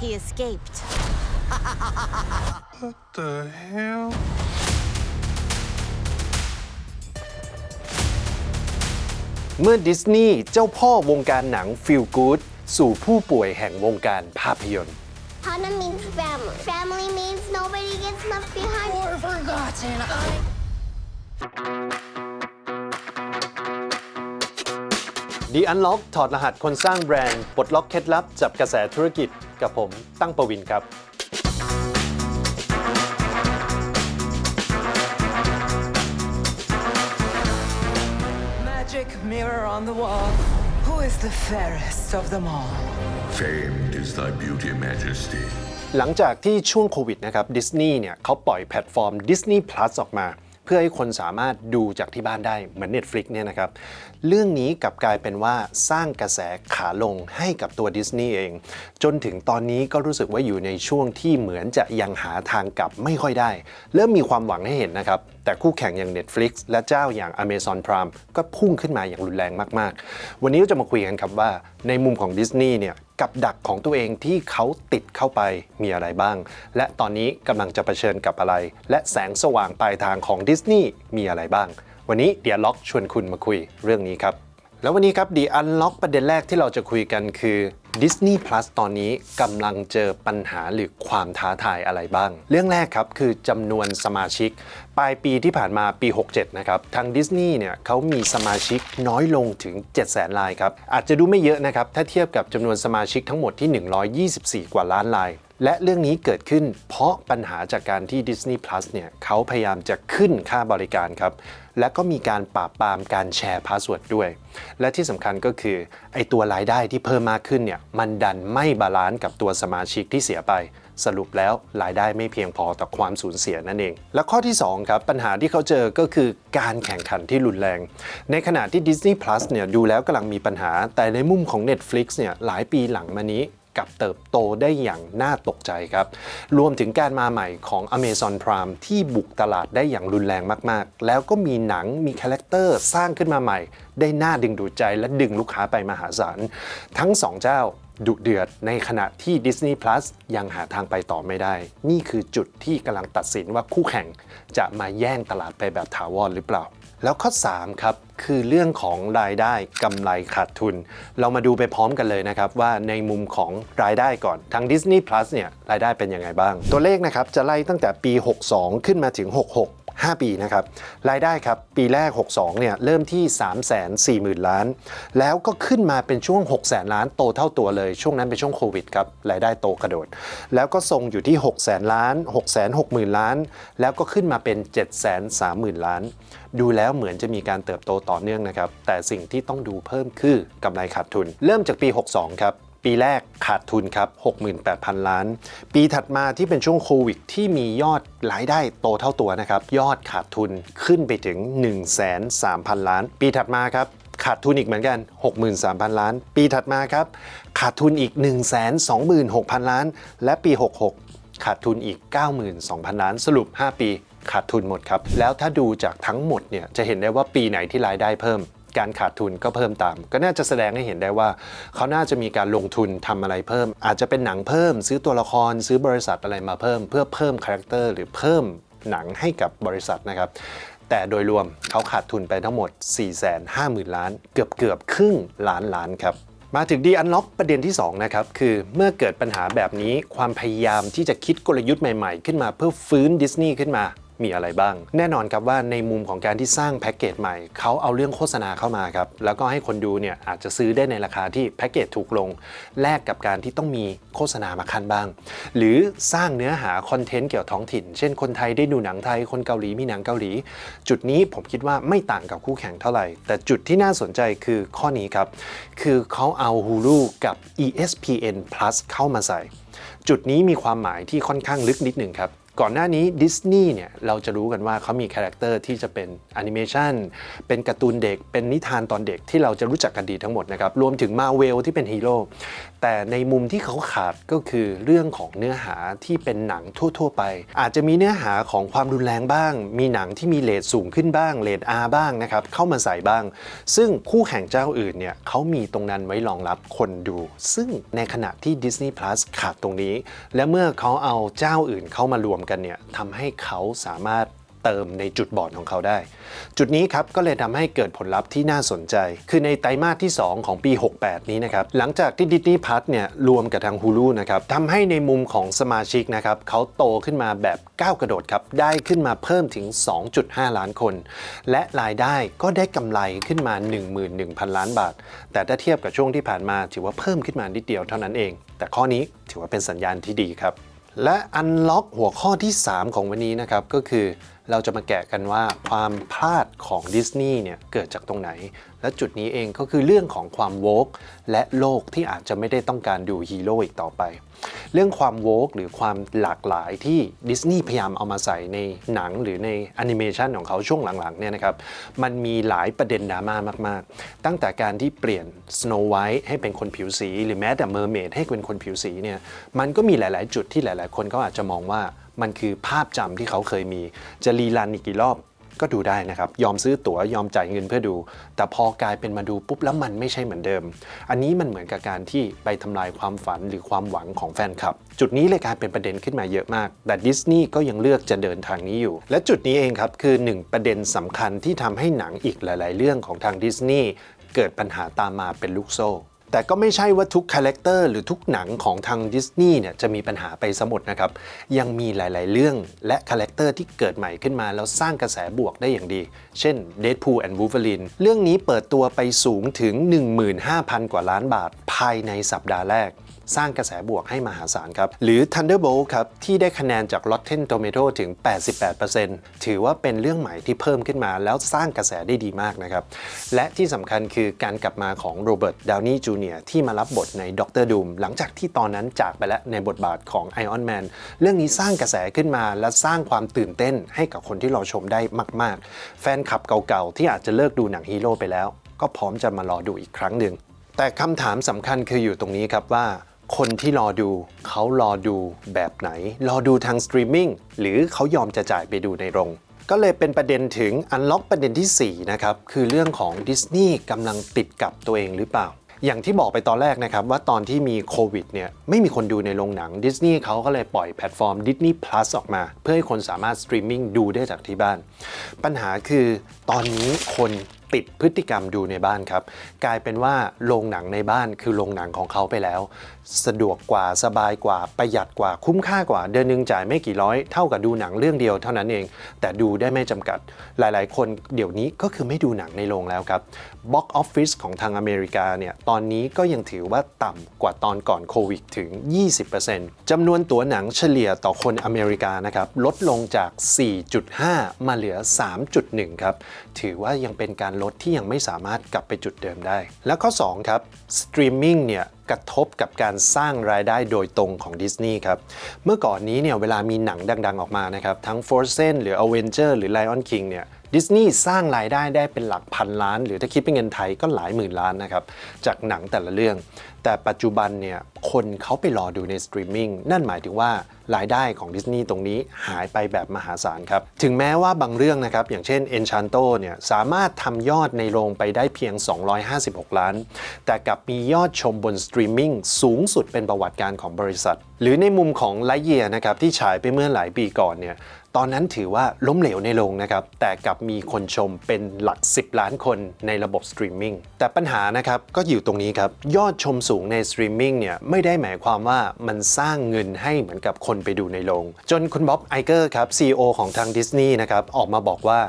He escaped. What the hell? เมื่อดิสนีย์เจ้าพ่อวงการหนังฟิลกูดสู่ผู้ป่วยแห่งวงการภาพยนตร์ Hana means family. Family means nobody gets left behind. Or forgotten. I ดีอันล็อกถอดรหัสคนสร้างแบรนด์ปลดล็อกเคล็ดลับจับกระแสธุรกิจ กับผมตั้งประวินครับ Magic mirror on the wall. Who is the fairest of them all? Famed is thy beauty, Majesty. หลังจากที่ช่วงโควิดนะครับดิสนีย์เนี่ยเขาปล่อยแพลตฟอร์ม Disney Plus ออกมาเพื่อให้คนสามารถดูจากที่บ้านได้เหมือน Netflix เนี่ยนะครับเรื่องนี้กลับกลายเป็นว่าสร้างกระแสขาลงให้กับตัวดิสนีย์เอง จนถึงตอนนี้ก็รู้สึกว่าอยู่ในช่วงที่เหมือนจะยังหาทางกลับไม่ค่อยได้ เริ่มมีความหวังให้เห็นนะครับแต่คู่แข่งอย่าง Netflix และเจ้าอย่าง Amazon Prime ก็พุ่งขึ้นมาอย่างรุนแรงมาก ๆ วันนี้ก็จะมาคุยกันครับว่าในมุมของดิสนีย์เนี่ยกับดักของตัวเองที่เขาติดเข้าไปมีอะไรบ้าง และตอนนี้กำลังจะเผชิญกับอะไร และแสงสว่างปลายทางของดิสนีย์มีอะไรบ้าง วันนี้เดียล็อกชวนคุณมาคุยเรื่องนี้ครับ แล้ววันนี้ครับดีอันล็อกประเด็นแรกที่เราจะคุยกันคือ Disney Plus ตอนนี้กำลังเจอปัญหาหรือความท้าทายอะไรบ้าง เรื่องแรกครับคือจำนวนสมาชิก ปลายปีที่ผ่านมาปี 67 นะครับ ทางดิสนีย์เนี่ยเขามีสมาชิกน้อยลงถึง 700,000รายครับ อาจจะดูไม่เยอะนะครับ ถ้าเทียบกับจำนวนสมาชิกทั้งหมดที่ 124 กว่าล้านราย และเรื่องนี้เกิดขึ้นเพราะปัญหาจากการที่ Disney Plus เนี่ยเขาพยายามจะขึ้นค่าบริการครับ และก็มีการปราบปรามการแชร์พาสเวิร์ดด้วย และที่สำคัญก็คือ ไอตัวรายได้ที่เพิ่มมากขึ้นเนี่ยมันดันไม่บาลานซ์กับตัวสมาชิกที่เสียไป สรุปแล้วรายได้ไม่เพียงพอต่อความสูญเสียนั่นเอง และข้อที่2ครับปัญหาที่เขาเจอก็คือการแข่งขันที่รุนแรง ในขณะที่ Disney Plus เนี่ยดูแล้วกำลังมีปัญหา แต่ในมุมของ Netflix เนี่ยหลายปีหลังมานี้ กับเติบโตได้อย่างน่าตกใจครับ รวมถึงการมาใหม่ของ Amazon Prime ที่บุกตลาดได้อย่างรุนแรงมากๆ แล้วก็มีหนังมีคาแรคเตอร์สร้างขึ้นมาใหม่ ได้น่าดึงดูดใจและดึงลูกค้าไปมหาศาล ทั้งสองเจ้าดุเดือดในขณะที่ Disney Plus ยังหาทางไปต่อไม่ได้ นี่คือจุดที่กำลังตัดสินว่าคู่แข่งจะมาแย่งตลาดไปแบบถาวรหรือเปล่า แล้วข้อ 3 ครับ คือเรื่องของรายได้กำไรขาดทุน เรามาดูไปพร้อมกันเลยนะครับ ว่าในมุมของรายได้ก่อนทาง Disney Plus เนี่ยรายได้เป็นยังไงบ้าง ตัวเลขนะครับจะไล่ตั้งแต่ปี 62 ขึ้นมาถึง 66 5 ปีนะครับ รายได้ครับปีแรก 62 เนี่ยเริ่มที่ 3 4 0 0 0 0 ล้าน แล้วก็ขึ้นมาเป็นช่วง6 0 0 0 0 ล้านโตเท่าตัวเลย ช่วงนั้นเป็นช่วงโควิดครับ รายได้โตกระโดด แล้วก็ทรงอยู่ที่6 0 0 0 0 ล้าน 6 6 0 0 0 0 ล้าน แล้วก็ขึ้นมาเป็น 7 3 0 0 0 0 ล้าน ดูแล้วเหมือนจะมีการเติบโตต่อเนื่องนะครับ แต่สิ่งที่ต้องดูเพิ่มคือกำไรขาดทุน เริ่มจากปี 62 ครับ ปีแรกขาดทุนครับ 68,000 ล้าน ปีถัดมาที่เป็นช่วงโควิดที่มียอดรายได้โตเท่าตัวนะครับ ยอดขาดทุนขึ้นไปถึง 103,000 ล้าน ปีถัดมาครับขาดทุนอีกเหมือนกัน 63,000 ล้าน ปีถัดมาครับ ขาดทุนอีก 126,000 ล้าน และปี 66 ขาดทุนอีก 92,000 ล้าน สรุป 5 ปีขาดทุนหมดครับ แล้วถ้าดูจากทั้งหมดเนี่ยจะเห็นได้ว่าปีไหนที่รายได้เพิ่ม การขาดทุนก็เพิ่มตาม ก็น่าจะแสดงให้เห็นได้ว่า เขาน่าจะมีการลงทุนทำอะไรเพิ่ม อาจจะเป็นหนังเพิ่ม ซื้อตัวละครซื้อบริษัทอะไรมาเพิ่ม เพื่อเพิ่มคาแรคเตอร์หรือเพิ่มหนังให้กับบริษัทนะครับแต่โดยรวมเขาขาดทุนไปทั้งหมด 450,000 ล้าน เกือบเกือบครึ่งล้านล้านครับ มาถึงดีอันล็อกประเด็นที่ 2 นะครับ คือเมื่อเกิดปัญหาแบบนี้ความพยายามที่จะคิดกลยุทธ์ใหม่ๆ ขึ้นมาเพื่อฟื้นดิสนีย์ขึ้นมา มีอะไรบ้าง แน่นอนครับว่าในมุมของการที่สร้างแพ็กเกจใหม่เขาเอาเรื่องโฆษณาเข้ามาครับแล้วก็ให้คนดูเนี่ยอาจจะซื้อได้ในราคาที่แพ็กเกจถูกลง แลกกับการที่ต้องมีโฆษณามาคันบ้าง หรือสร้างเนื้อหาคอนเทนต์เกี่ยวท้องถิ่น เช่นคนไทยได้ดูหนังไทยคนเกาหลีมีหนังเกาหลี จุดนี้ผมคิดว่าไม่ต่างกับคู่แข่งเท่าไหร่ แต่จุดที่น่าสนใจคือข้อนี้ครับ คือเขาเอา Hulu กับ ESPN Plus เข้ามาใส่ จุดนี้มีความหมายที่ค่อนข้างลึกนิดหนึ่งครับ ก่อนหน้านี้ดิสนีย์เนี่ยเราจะรู้กันว่าเขามีคาแรคเตอร์ที่จะเป็นแอนิเมชันเป็นการ์ตูนเด็ก เป็นนิทานตอนเด็กที่เราจะรู้จักกันดีทั้งหมดนะครับ รวมถึงมาเวลที่เป็นฮีโร่แต่ในมุมที่เขาขาดก็คือเรื่องของเนื้อหาที่เป็นหนังทั่ว ๆ ไป อาจจะมีเนื้อหาของความรุนแรงบ้าง มีหนังที่มีเลทสูงขึ้นบ้างเลท R บ้างนะครับเข้ามาใส่บ้าง ซึ่งคู่แข่งเจ้าอื่นเนี่ยเขามีตรงนั้นไว้รองรับคนดู ซึ่งในขณะที่ Disney Plus ขาดตรงนี้ และเมื่อเขาเอาเจ้าอื่นเข้ามารวมกันเนี่ยทำให้เขาสามารถเติมในจุดบอดของเขาได้ จุดนี้ครับก็เลยทำให้เกิดผลลัพธ์ที่น่าสนใจ คือในไตรมาสที่ 2 ของปี 68 นี้นะครับ หลังจากที่ Disney Plus เนี่ยรวมกับทาง Hulu นะครับทำให้ในมุมของสมาชิกนะครับเขาโตขึ้นมาแบบก้าวกระโดดครับ ได้ขึ้นมาเพิ่มถึง 2.5 ล้านคน และรายได้ก็ได้กำไรขึ้นมา 11,000 ล้านบาท แต่ถ้าเทียบกับช่วงที่ผ่านมาถือว่าเพิ่มขึ้นมานิดเดียวเท่านั้นเอง แต่ข้อนี้ถือว่าเป็นสัญญาณที่ดีครับ และอันล็อกหัวข้อที่ 3 ของวันนี้นะครับ ก็คือเราจะมาแกะกันว่าความพลาดของดิสนีย์เนี่ยเกิดจากตรงไหน และจุดนี้เองก็คือเรื่องของความโวกและโลกที่อาจจะไม่ได้ต้องการดูฮีโร่อีกต่อไป เรื่องความโวกหรือความหลากหลายที่ดิสนีย์พยายามเอามาใส่ในหนังหรือในแอนิเมชันของเขาช่วงหลังๆเนี่ยนะครับมันมีหลายประเด็นดราม่ามากๆ ตั้งแต่การที่เปลี่ยน Snow White ให้เป็นคนผิวสี หรือแม้แต่ Mermaid ให้เป็นคนผิวสีเนี่ยมันก็มีหลาย ๆ จุดที่หลาย ๆ คนก็อาจจะมองว่ามันคือภาพจำที่เขาเคยมีจะรีรันอีกกี่รอบ ก็ดูได้นะครับ ยอมซื้อตั๋วยอมจ่ายเงินเพื่อดู แต่พอกลายเป็นมาดูปุ๊บแล้วมันไม่ใช่เหมือนเดิม อันนี้มันเหมือนกับการที่ไปทำลายความฝันหรือความหวังของแฟนคลับ จุดนี้เลยกลายเป็นประเด็นขึ้นมาเยอะมาก แต่ดิสนีย์ก็ยังเลือกจะเดินทางนี้อยู่ และจุดนี้เองครับคือหนึ่งประเด็นสำคัญที่ทำให้หนังอีกหลาย ๆ เรื่องของทางดิสนีย์เกิดปัญหาตามมาเป็นลูกโซ่ แต่ก็ไม่ใช่ว่าทุกคาแรคเตอร์หรือทุกหนังของทางดิสนีย์เนี่ยจะมีปัญหาไปสมดนะครับ ยังมีหลาย ๆ เรื่องและคาแรคเตอร์ที่เกิดใหม่ขึ้นมา แล้วสร้างกระแสบวกได้อย่างดี เช่น Deadpool and Wolverine เรื่องนี้เปิดตัวไปสูงถึง 15,000 กว่าล้านบาท ภายในสัปดาห์แรก สร้างกระแสบวกให้มหาศาลครับ หรือ Thunderbolt ครับ ที่ได้คะแนนจาก Rotten Tomato ถึง 88%ถือว่าเป็นเรื่องใหม่ที่เพิ่มขึ้นมาแล้วสร้างกระแสได้ดีมากนะครับ และที่สำคัญคือการกลับมาของโรเบิร์ตดาวนีย์จูเนียร์ที่มารับบทในด็อกเตอร์ดูมหลังจากที่ตอนนั้นจากไปแล้วในบทบาทของ Iron Man เรื่องนี้สร้างกระแสขึ้นมาและสร้างความตื่นเต้นให้กับคนที่รอชมได้มาก ๆ แฟนคลับเก่าๆที่อาจจะเลิกดูหนังฮีโร่ไปแล้ว ก็พร้อมจะมารอดูอีกครั้งหนึ่งแต่คำถามสำคัญคืออยู่ตรงนี้ครับว่า คนที่รอดูเขารอดูแบบไหน รอดูทางสตรีมมิ่งหรือเขายอมจะจ่ายไปดูในโรงก็เลยเป็นประเด็นถึงอันล็อกประเด็นที่ 4 นะครับ คือเรื่องของดิสนีย์กำลังติดกับตัวเองหรือเปล่า อย่างที่บอกไปตอนแรกนะครับ ว่าตอนที่มีโควิดเนี่ยไม่มีคนดูในโรงหนังดิสนีย์เขาก็เลยปล่อยแพลตฟอร์ม Disney Plus ออกมา เพื่อให้คนสามารถสตรีมมิ่งดูได้จากที่บ้าน ปัญหาคือตอนนี้คน ติดพฤติกรรมดูในบ้านครับ กลายเป็นว่าโรงหนังในบ้านคือโรงหนังของเขาไปแล้ว สะดวกกว่าสบายกว่าประหยัดกว่าคุ้มค่ากว่า เดือนหนึงจ่ายไม่กี่ร้อยเท่ากับดูหนังเรื่องเดียวเท่านั้นเอง แต่ดูได้ไม่จำกัด หลายๆ คนเดี๋ยวนี้ก็คือไม่ดูหนังในโรงแล้วครับบ็อกออฟฟิศของทางอเมริกาเนี่ยตอนนี้ก็ยังถือว่าต่ำกว่าตอนก่อนโควิดถึง 20%จำนวนตั๋วหนังเฉลี่ยต่อคนอเมริกานะครับลดลงจาก 4.5 มาเหลือ 3.1 ครับถือว่ายังเป็นการลดที่ยังไม่สามารถกลับไปจุดเดิมได้ แล้วข้อ 2 ครับสตรีมมิ่งเนี่ยกระทบกับการสร้างรายได้โดยตรงของดิสนีย์ครับ เมื่อก่อนนี้เนี่ยเวลามีหนังดังๆออกมานะครับ ทั้ง Frozen หรือ Avenger หรือ Lion King เนี่ยดิสนีย์สร้างรายได้ได้เป็นหลักพันล้าน หรือถ้าคิดเป็นเงินไทยก็หลายหมื่นล้านนะครับ จากหนังแต่ละเรื่อง แต่ปัจจุบันเนี่ยคนเขาไปรอดูในสตรีมมิ่งนั่นหมายถึงว่ารายได้ของดิสนีย์ตรงนี้หายไปแบบมหาศาลครับ ถึงแม้ว่าบางเรื่องนะครับ อย่างเช่น Enchanto เนี่ยสามารถทำยอดในโรงไปได้เพียง 256 ล้าน แต่กลับมียอดชมบนสตรีมมิ่งสูงสุดเป็นประวัติการของบริษัท หรือในมุมของไลเยียนะครับที่ฉายไปเมื่อหลายปีก่อนเนี่ยตอนนั้นถือว่าล้มเหลวในโรงนะครับ แต่กลับมีคนชมเป็นหลัก 10 ล้านคนในระบบสตรีมมิ่งแต่ปัญหานะครับก็อยู่ตรงนี้ครับ ยอดชมสูงในสตรีมมิ่งเนี่ยไม่ได้หมายความว่ามันสร้างเงินให้เหมือนกับคนไปดูในโรง จนคุณบ๊อบไอเกอร์ครับ CEO ของทางดิสนีย์นะครับออกมาบอกว่า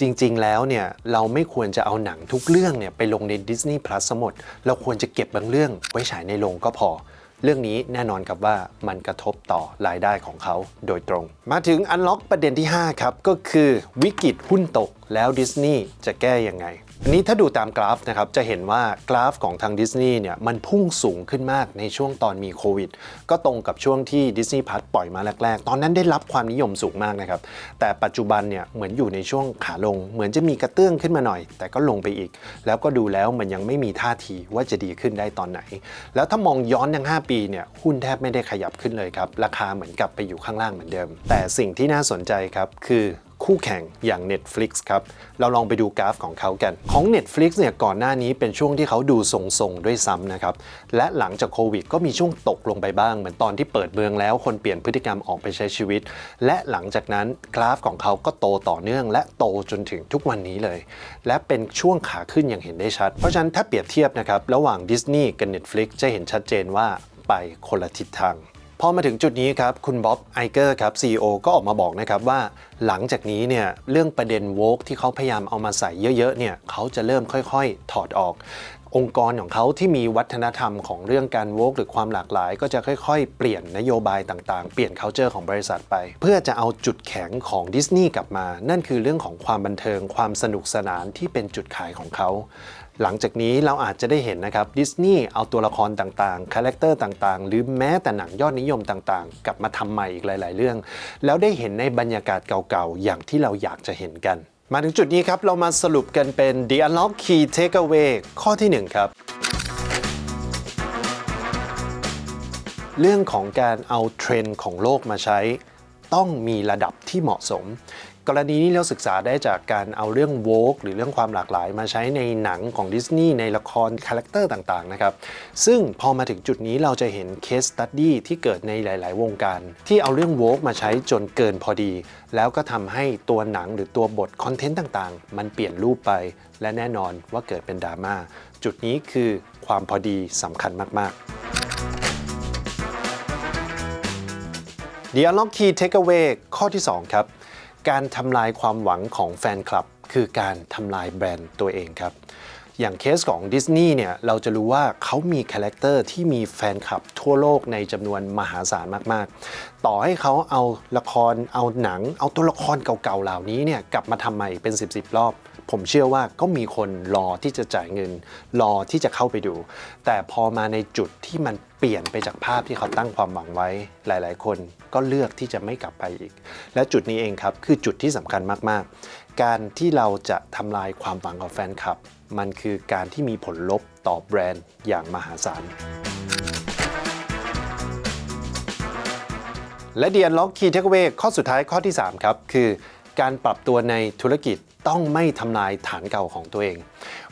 จริง ๆ แล้วเนี่ยเราไม่ควรจะเอาหนังทุกเรื่องเนี่ยไปลงใน Disney Plus ซะหมด เราควรจะเก็บบางเรื่องไว้ฉายในโรงก็พอ เรื่องนี้แน่นอนครับว่ามันกระทบต่อรายได้ของเขาโดยตรง มาถึงอันล็อกประเด็นที่ 5 ครับ ก็คือวิกฤตหุ้นตกแล้วดิสนีย์จะแก้ยังไง นนี้ถ้าดูตามกราฟนะครับจะเห็นว่ากราฟของทางดิสนีย์เนี่ยมันพุ่งสูงขึ้นมากในช่วงตอนมีโควิด ก็ตรงกับช่วงที่ดิสนีย์พัทปล่อยมาแรก ๆ ตอนนั้นได้รับความนิยมสูงมากนะครับ แต่ปัจจุบันเนี่ยเหมือนอยู่ในช่วงขาลง เหมือนจะมีกระเตื้องขึ้นมาหน่อย แต่ก็ลงไปอีก แล้วก็ดูแล้วมันยังไม่มีท่าทีว่าจะดีขึ้นได้ตอนไหน แล้วถ้ามองย้อนยัง5 ปีเนี่ยหุ้นแทบไม่ได้ขยับขึ้นเลยครับราคาเหมือนกลับไปอยู่ข้างล่างเหมือนเดิม แต่สิ่งที่น่าสนใจครับคือ คู่แข่งอย่าง Netflix ครับ เราลองไปดูกราฟของเขากัน ของ Netflix เนี่ยก่อนหน้านี้เป็นช่วงที่เขาดูทรงๆ ด้วยซ้ำนะครับ และหลังจากโควิดก็มีช่วงตกลงไปบ้าง เหมือนตอนที่เปิดเมืองแล้วคนเปลี่ยนพฤติกรรมออกไปใช้ชีวิต และหลังจากนั้นกราฟของเขาก็โตต่อเนื่องและโตจนถึงทุกวันนี้เลย และเป็นช่วงขาขึ้นอย่างเห็นได้ชัด เพราะฉะนั้นถ้าเปรียบเทียบนะครับระหว่างดิสนีย์กับ Netflix จะเห็นชัดเจนว่าไปคนละทิศทาง อมาถึงจุดนี้ครับคุณบ๊อบไอเกอร์ครับ CEO ก็ออกมาบอกนะครับว่าหลังจากนี้เนี่ยเรื่องประเด็นโวกที่เขาพยายามเอามาใส่เยอะๆเนี่ยเขาจะเริ่มค่อยๆ ถอดออกองค์กรของเขาที่มีวัฒนธรรมของเรื่องการโวกหรือความหลากหลาย ก็จะค่อยๆ เปลี่ยนนโยบายต่างๆ เปลี่ยน culture ของบริษัทไป เพื่อจะเอาจุดแข็งของดิสนีย์กลับมา นั่นคือเรื่องของความบันเทิงความสนุกสนานที่เป็นจุดขายของเขา หลังจากนี้เราอาจจะได้เห็นนะครับดิสนีย์เอาตัวละครต่างๆ คาแรคเตอร์ต่างๆ หรือแม้แต่หนังยอดนิยมต่างๆ กลับมาทำใหม่อีกหลาย ๆ เรื่อง แล้วได้เห็นในบรรยากาศเก่าๆ อย่างที่เราอยากจะเห็นกัน มาถึงจุดนี้ครับ เรามาสรุปกันเป็น The Unlock Key Takeaway ข้อที่ 1 ครับเรื่องของการเอาเทรนด์ของโลกมาใช้ ต้องมีระดับที่เหมาะสม กรณีนี้เราศึกษาได้จากการเอาเรื่องโวกหรือเรื่องความหลากหลาย มาใช้ในหนังของดิสนีย์ในละครคาแรคเตอร์ต่างๆนะครับซึ่งพอมาถึงจุดนี้เราจะเห็นเคสตัดดี้ที่เกิดในหลาย ๆ วงการ ที่เอาเรื่องโวกมาใช้จนเกินพอดี แล้วก็ทำให้ตัวหนังหรือตัวบทคอนเทนต์ต่างๆ มันเปลี่ยนรูปไป และแน่นอนว่าเกิดเป็นดราม่าจุดนี้คือความพอดีสำคัญมาก ๆ The Unlock Key Takeaway ข้อที่ 2 ครับ การทำลายความหวังของแฟนคลับ คือการทำลายแบรนด์ตัวเองครับ อย่างเคสของดิสนีย์เนี่ยเราจะรู้ว่าเขามีคาแรคเตอร์ที่มีแฟนคลับทั่วโลกในจำนวนมหาศาลมากๆ ต่อให้เขาเอาละครเอาหนัง เอาตัวละครเก่าๆเหล่านี้เนี่ยกลับมาทำใหม่เป็น 10บๆรอบ ผมเชื่อว่าก็มีคนรอที่จะจ่ายเงิน รอที่จะเข้าไปดู แต่พอมาในจุดที่มันเปลี่ยนไปจากภาพที่เขาตั้งความหวังไว้ หลาย ๆ คนก็เลือกที่จะไม่กลับไปอีก และจุดนี้เองครับคือจุดที่สำคัญมาก ๆ การที่เราจะทำลายความหวังของแฟนคลับ มันคือการที่มีผลลบต่อแบรนด์อย่างมหาศาลและ The Unlock Key Takeaway ข้อสุดท้ายข้อที่ 3 ครับ คือการปรับตัวในธุรกิจ ต้องไม่ทำลายฐานเก่าของตัวเอง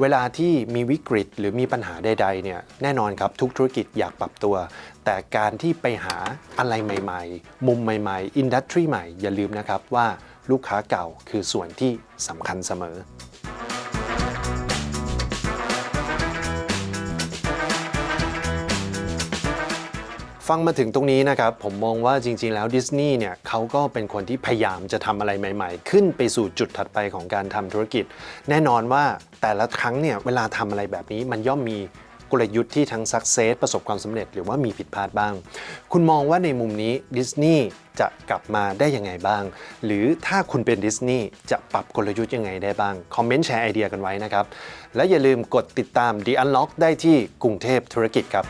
เวลาที่มีวิกฤตหรือมีปัญหาใดๆเนี่ยแน่นอนครับทุกธุรกิจอยากปรับตัว แต่การที่ไปหาอะไรใหม่ๆ มุมใหม่ๆ อินดัสทรีใหม่อย่าลืมนะครับว่าลูกค้าเก่าคือส่วนที่สำคัญเสมอ ฟังมาถึงตรงนี้นะครับ ผมมองว่าจริง ๆ แล้วดิสนีย์เนี่ยเขาก็เป็นคนที่พยายามจะทำอะไรใหม่ ๆ ขึ้นไปสู่จุดถัดไปของการทำธุรกิจ แน่นอนว่าแต่ละครั้งเนี่ยเวลาทำอะไรแบบนี้มันย่อมมีกลยุทธ์ที่ทั้งสักเซสประสบความสำเร็จหรือว่ามีผิดพลาดบ้าง คุณมองว่าในมุมนี้ดิสนีย์จะกลับมาได้ยังไงบ้าง หรือถ้าคุณเป็นดิสนีย์จะปรับกลยุทธ์ยังไงได้บ้าง คอมเมนต์แชร์ไอเดียกันไว้นะครับ และอย่าลืมกดติดตาม The Unlock ได้ที่กรุงเทพธุรกิจครับ